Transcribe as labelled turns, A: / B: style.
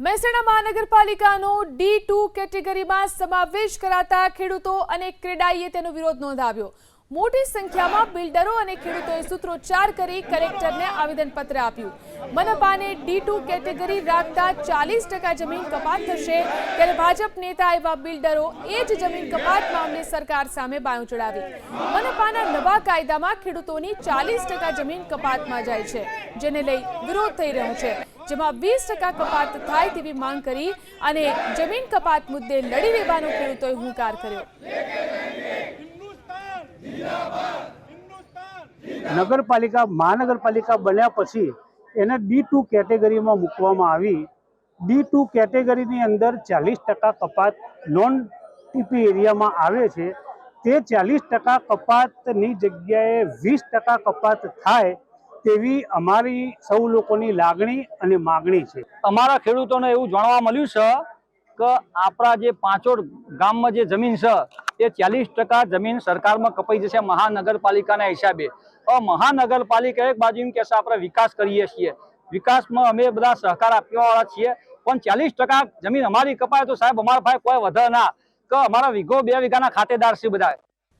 A: Mehsana મહાનગરપાલિકાનો D two કેટેગરીમાં સમાવેશ કરાતા ખેડૂતો અને ક્રેડાઈએ તેનો વિરોધ નોંધાવ્યો. મોટી સંખ્યામાં બિલ્ડરો અને ખેડૂતોએ સૂત્રોચ્ચાર કરી કલેક્ટરને આવેદનપત્ર આપ્યું. મનપાને ડી ટુ કેટેગરી રાખતા ચાલીસ ટકા જમીન કપાત થશે ત્યારે ભાજપ નેતા એવા બિલ્ડરો એ જ જમીન કપાત મામલે સરકાર સામે બાયું ચડાવી. મનપાના નવા કાયદામાં ખેડૂતોની ચાલીસ ટકા જમીન કપાતમાં જાય છે, જેને લઈ વિરોધ થઈ રહ્યો છે. જેમાં વીસ ટકા કપાત થાય તેવી માંગ કરી અને જમીન કપાત મુદ્દે લડી લેવાનો ખેડૂતોએ હુંકાર કર્યો.
B: નગરપાલિકા, મહાનગરપાલિકા બન્યા પછી એને ડી ટુ કેટેગરીમાં મૂકવામાં આવી. ડી ટુ કેટેગરીની અંદર ચાલીસ ટકા કપાત નોન ટીપી એરિયામાં આવે છે. તે ચાલીસ ટકા કપાતની જગ્યાએ વીસ ટકા કપાત થાય તેવી અમારી સૌ લોકોની લાગણી અને માગણી છે.
C: અમારા ખેડૂતોને એવું જાણવા મળ્યું છે કે આપણા જે પાંચોડ ગામમાં જે જમીન છે, એ ચાલીસ ટકા જમીન સરકારમાં કપાઈ જશે મહાનગરપાલિકાના હિસાબે. મહાનગરપાલિકા એક બાજુ એમ કહેશે, આપણે વિકાસ કરીએ છીએ. વિકાસમાં અમે બધા સહકાર આપવાવાળા છીએ. પણ ચાલીસ ટકા જમીન અમારી કપાય તો સાહેબ અમારા ભાઈ કોઈ વધે ના. કે અમારા વીઘો બે વીઘાના ખાતેદાર છે બધા.